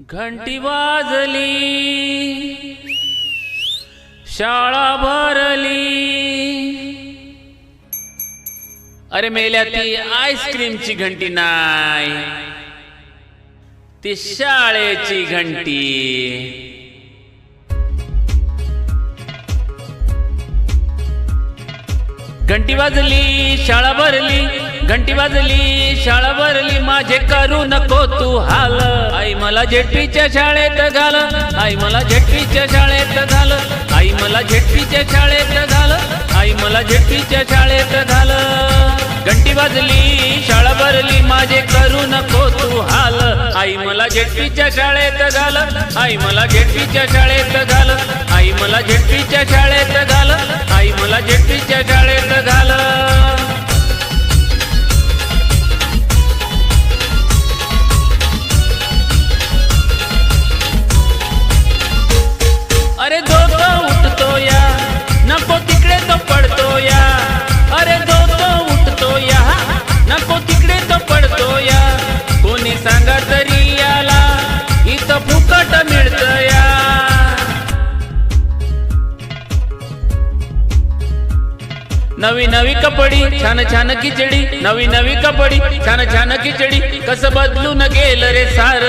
घंटी वाजली शाळा भरली. अरे मेल्या ती आईस्क्रीमची घंटी नाही ती शाळेची घंटी. घंटी वाजली शाळा भरली. घंटी वाजली शाळा भरली माझे करू नको तू हाल. आई मला झेटपीच्या शाळेत घाल आई मला झेटपीच्या शाळेत घाल. आई मला झेटपीच्या शाळेत घाल आई मला झेटपीच्या शाळेत घाल. घंटी वाजली शाळा भरली माझे करू नको तू हाल. आई मला झेटपीच्या शाळेत घाल आई मला झेटपीच्या शाळेत घाल. आई मला झेटपीच्या शाळेत घाल आई मला झेटपीच्या शाळेत घाल. नवी नवी कपडी छान छान खिचडी नवी नवी कपडी छान छान खिचडी कसं बदलून गेलं रे सार?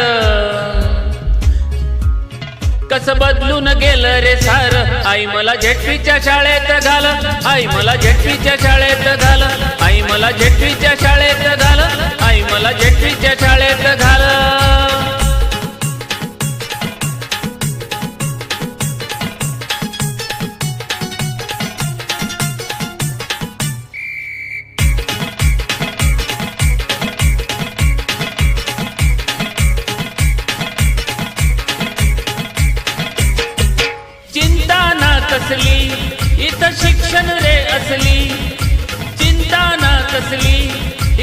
कस बदलून गेलं रे सार? आई मला झेटवीच्या शाळेत घाल आई मला झेटवीच्या शाळेत घाल आई मला झेटवी असली इत शिक्षण रे असली चिंता ना कसली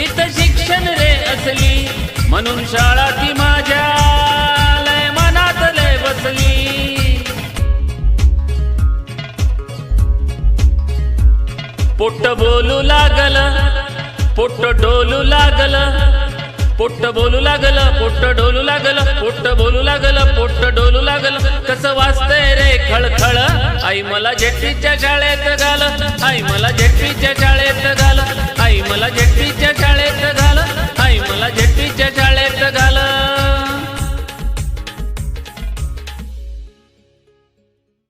इत शिक्षण रे असली म्हणून शाळा ती माझ्या लय मनात लय बसली. पोट बोलू लागल पोट डोलू लागल पोट बोलू लागल पोट डोलू लागल पोट बोलू लागल पोट डोलू लागल कसं वाचतंय रे खळखळ? आई मला झेटपीच्या शाळेत घाल आई मला झेटपीच्या शाळेत